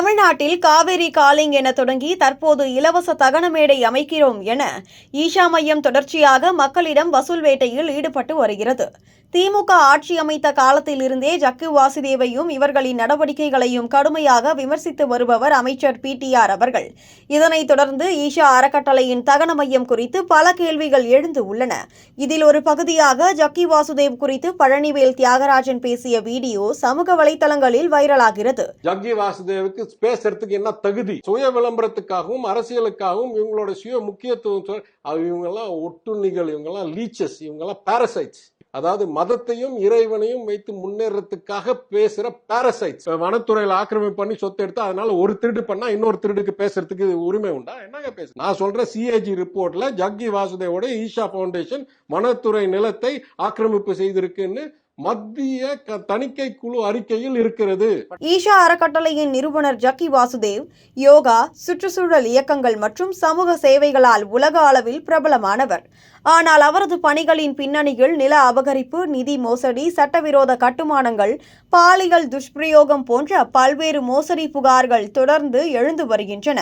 தமிழ்நாட்டில் காவேரி காலிங் என தொடங்கி தற்போது இலவச தகனமேடை அமைக்கிறோம் என ஈஷா மையம் தொடர்ச்சியாக மக்களிடம் வசூல் வேட்டையில் ஈடுபட்டு வருகிறது. திமுக ஆட்சி அமைத்த காலத்திலிருந்தே ஜக்கு வாசுதேவையும் இவர்களின் நடவடிக்கைகளையும் கடுமையாக விமர்சித்து வருபவர் அமைச்சர் பிடிஆர் அவர்கள். இதனைத் தொடர்ந்து ஈஷா அறக்கட்டளையின் தகன மையம் குறித்து பல கேள்விகள் எழுந்து உள்ளன. இதில் ஒரு பகுதியாக ஜக்கி வாசுதேவ் குறித்து பழனிவேல் தியாகராஜன் பேசிய வீடியோ சமூக வலைதளங்களில் வைரலாகிறது. ஜக்கி வாசுதேவுக்கு பேசுறதுக்கு என்ன தகுதி? சுய விளம்பரத்துக்காகவும் அரசியலுக்காகவும் இவங்களோட சுய முக்கியத்துவம் சொல்- இவங்கெல்லாம் ஒட்டுண்ணிகள் இவங்கெல்லாம் லீச்சஸ் இவங்கெல்லாம் பாரசைட்ஸ் அதாவது மதத்தையும் இறைவனையும் வைத்து முன்னேறத்துக்காக பேசுற பாரசைட்ஸ் வனத்துறையில ஆக்கிரமிப்பு பண்ணி சொத்து எடுத்து அதனால ஒரு திருடு பண்ணா இன்னொரு திருடுக்கு பேசுறதுக்கு உரிமை உண்டா? என்னங்க பேசு? நான் சொல்ற சிஏஜி ரிப்போர்ட்ல ஜக்கி வாசுதேவோட ஈஷா ஃபவுண்டேஷன் வனத்துறை நிலத்தை ஆக்கிரமிப்பு செய்திருக்குன்னு மத்திய தணிக்கை குழு அறிக்கையில் இருக்கிறது. ஈஷா அறக்கட்டளையின் நிறுவனர் ஜக்கி வாசுதேவ் யோகா சுற்றுச்சூழல் இயக்கங்கள் மற்றும் சமூக சேவைகளால் உலக அளவில் பிரபலமானவர். ஆனால் அவரது பணிகளின் பின்னணியில் நில அபகரிப்பு நிதி மோசடி சட்டவிரோத கட்டுமானங்கள் பாலியல் துஷ்பிரயோகம் போன்ற பல்வேறு மோசடி புகார்கள் தொடர்ந்து எழுந்து வருகின்றன.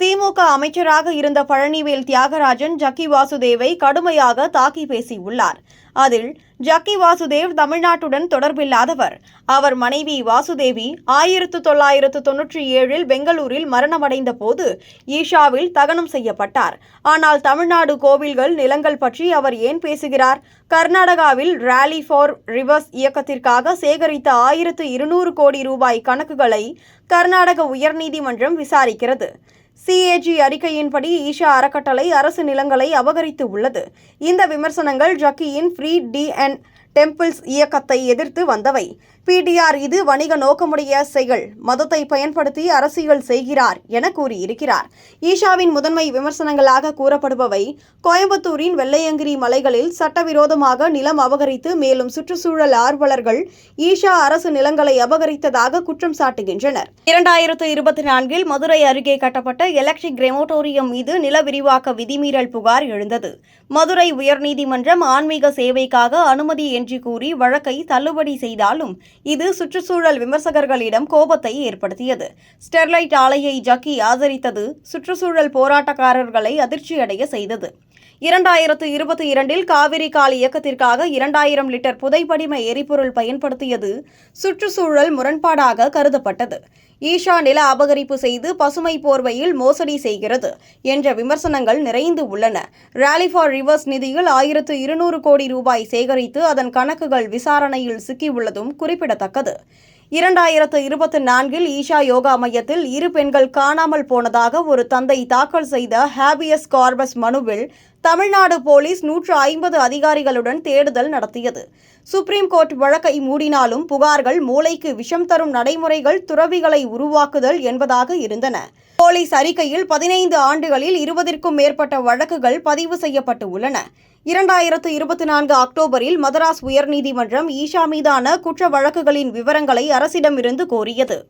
திமுக அமைச்சராக இருந்த பழனிவேல் தியாகராஜன் ஜக்கி வாசுதேவை கடுமையாக தாக்கி பேசியுள்ளார். அதில் ஜக்கி வாசுதேவ் தமிழ்நாட்டுடன் தொடர்பில்லாதவர். அவர் மனைவி வாசுதேவி ஆயிரத்து தொள்ளாயிரத்து தொன்னூற்றி ஏழில் பெங்களூரில் மரணமடைந்த போது ஈஷாவில் தகனம் செய்யப்பட்டார். ஆனால் தமிழ்நாடு கோவில்கள் நிலங்கள் பற்றி அவர் ஏன் பேசுகிறார்? கர்நாடகாவில் ரேலி ஃபார் ரிவர்ஸ் இயக்கத்திற்காக சேகரித்த ஆயிரத்து இருநூறு கோடி ரூபாய் கணக்குகளை கர்நாடக உயர்நீதிமன்றம் விசாரிக்கிறது. சிஏஜி அறிக்கையின்படி ஈஷா அறக்கட்டளை அரசு நிலங்களை அபகரித்து உள்ளது இந்த விமர்சனங்கள் ஜக்கியின் ஃப்ரீ டி அண்ட் டெம்பிள்ஸ் இயக்கத்தை எதிர்த்து வந்தவை. பிடிஆர் இது வணிக நோக்கமுடைய செயல். மதத்தை பயன்படுத்தி அரசியல் செய்கிறார் என கூறியிருக்கிறார். ஈஷாவின் முதன்மை விமர்சனங்களாக கூறப்படுபவை கோயம்புத்தூரின் வெள்ளையங்கிரி மலைகளில் சட்டவிரோதமாக நிலம் அபகரித்து மேலும் சுற்றுச்சூழல் ஆர்வலர்கள் ஈஷா அரசு நிலங்களை அபகரித்ததாக குற்றம் சாட்டுகின்றனர். இரண்டாயிரத்து இருபத்தி நான்கில் மதுரை அருகே கட்டப்பட்ட எலக்ட்ரிக் கிரெமோட்டோரியம் மீது நில விரிவாக்க விதிமீறல் புகார் எழுந்தது. மதுரை உயர்நீதிமன்றம் ஆன்மீக சேவைக்காக அனுமதி என்று கூறி வழக்கை தள்ளுபடி செய்தாலும் இது சுற்றுச்சூழல் விமர்சகர்களிடம் கோபத்தை ஏற்படுத்தியது. ஸ்டெர்லைட் ஆலையை ஜக்கி ஆதரித்தது சுற்றுச்சூழல் போராட்டக்காரர்களை அதிர்ச்சியடைய செய்தது. இரண்டாயிரத்து இருபத்தி இரண்டில் காவிரி கால் இயக்கத்திற்காக இரண்டாயிரம் லிட்டர் புதைப்படிம எரிபொருள் பயன்படுத்தியது. சுற்றுச்சூழல் முரண்பாடாக கருதப்பட்டது. ஈஷா நில அபகரிப்பு செய்து பசுமை போர்வையில் மோசடி செய்கிறது என்ற விமர்சனங்கள் நிறைந்து உள்ளன. ராலி ஃபார் ரிவர்ஸ் நிதியில் ஆயிரத்து இருநூறு கோடி ரூபாய் சேகரித்து அதன் கணக்குகள் விசாரணையில் சிக்கியுள்ளதும் குறிப்பிடத்தக்கது. இரண்டாயிரத்து இருபத்தி நான்கில் ஈஷா யோகா மையத்தில் இரு பெண்கள் காணாமல் போனதாக ஒரு தந்தை தாக்கல் செய்த ஹேபியஸ் கார்பஸ் மனுவில் தமிழ்நாடு போலீஸ் நூற்று ஐம்பது அதிகாரிகளுடன் தேடுதல் நடத்தியது. சுப்ரீம் கோர்ட் வழக்கை மூடினாலும் புகார்கள் மூளைக்கு விஷம் தரும் நடைமுறைகள் துறவிகளை உருவாக்குதல் என்பதாக இருந்தன. போலீஸ் அறிக்கையில் பதினைந்து ஆண்டுகளில் இருபதிற்கும் மேற்பட்ட வழக்குகள் பதிவு செய்யப்பட்டு உள்ளன. இரண்டாயிரத்து இருபத்தி நான்கு அக்டோபரில் மதராஸ் உயர்நீதிமன்றம் ஈஷா மீதான குற்ற வழக்குகளின் விவரங்களை அரசிடமிருந்து கோரியது.